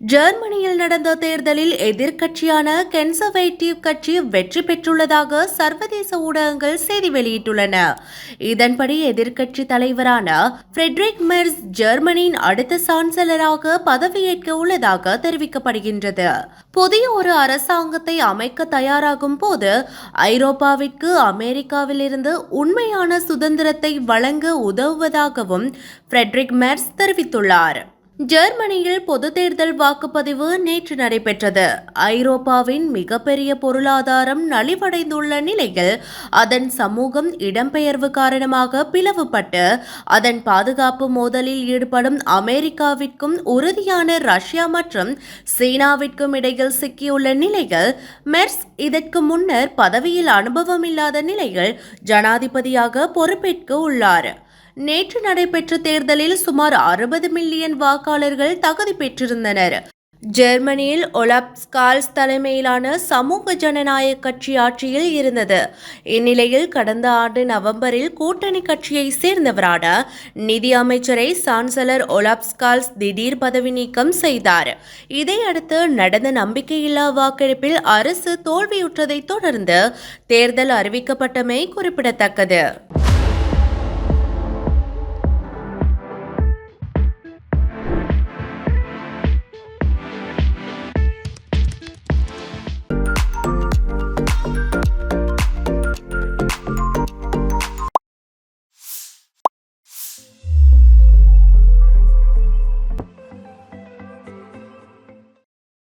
ஜெர்மனியில் நடந்த தேர்தலில் எதிர்க்கட்சியான கன்சர்வேட்டிவ் கட்சி வெற்றி பெற்றுள்ளதாக சர்வதேச ஊடகங்கள் செய்தி வெளியிட்டுள்ளன. இதன்படி எதிர்க்கட்சி தலைவரான ஃபிரெட்ரிக் மெர்ஸ் ஜெர்மனியின் அடுத்த சான்சலராக பதவியேற்க உள்ளதாக தெரிவிக்கப்படுகின்றது. புதிய ஒரு அரசாங்கத்தை அமைக்க தயாராகும் போது ஐரோப்பாவிற்கு அமெரிக்காவிலிருந்து உண்மையான சுதந்திரத்தை வழங்க உதவுவதாகவும் ஃபிரெட்ரிக் மெர்ஸ் தெரிவித்துள்ளார். ஜெர்மனியில் பொது தேர்தல் வாக்குப்பதிவு நேற்று நடைபெற்றது. ஐரோப்பாவின் மிகப்பெரிய பொருளாதாரம் நலிவடைந்துள்ள நிலையில் அதன் சமூகம் இடம்பெயர்வு காரணமாக பிளவுபட்டு அதன் பாதுகாப்பு மோதலில் ஈடுபடும் அமெரிக்காவிற்கும் உறுதியான ரஷ்யா மற்றும் சீனாவிற்கும் இடையில் சிக்கியுள்ள நிலையில் மெர்ஸ் இதற்கு முன்னர் பதவியில் அனுபவம் இல்லாத நிலையில் ஜனாதிபதியாக பொறுப்பேற்க உள்ளார். நேற்று நடைபெற்ற தேர்தலில் சுமார் அறுபது மில்லியன் வாக்காளர்கள் தகுதி பெற்றிருந்தனர். ஜெர்மனியில் ஒலப் ஸ்கால்ஸ் தலைமையிலான சமூக ஜனநாயக கட்சி ஆட்சியில் இருந்தது. இந்நிலையில் கடந்த ஆண்டு நவம்பரில் கூட்டணி கட்சியை சேர்ந்தவரான நிதி அமைச்சரை சான்சலர் ஒலப் ஸ்கால்ஸ் திடீர் பதவி நீக்கம் செய்தார். இதையடுத்து நடந்த நம்பிக்கையில்லா வாக்கெடுப்பில் அரசு தோல்வியுற்றதைத் தொடர்ந்து தேர்தல் அறிவிக்கப்பட்டமை குறிப்பிடத்தக்கது.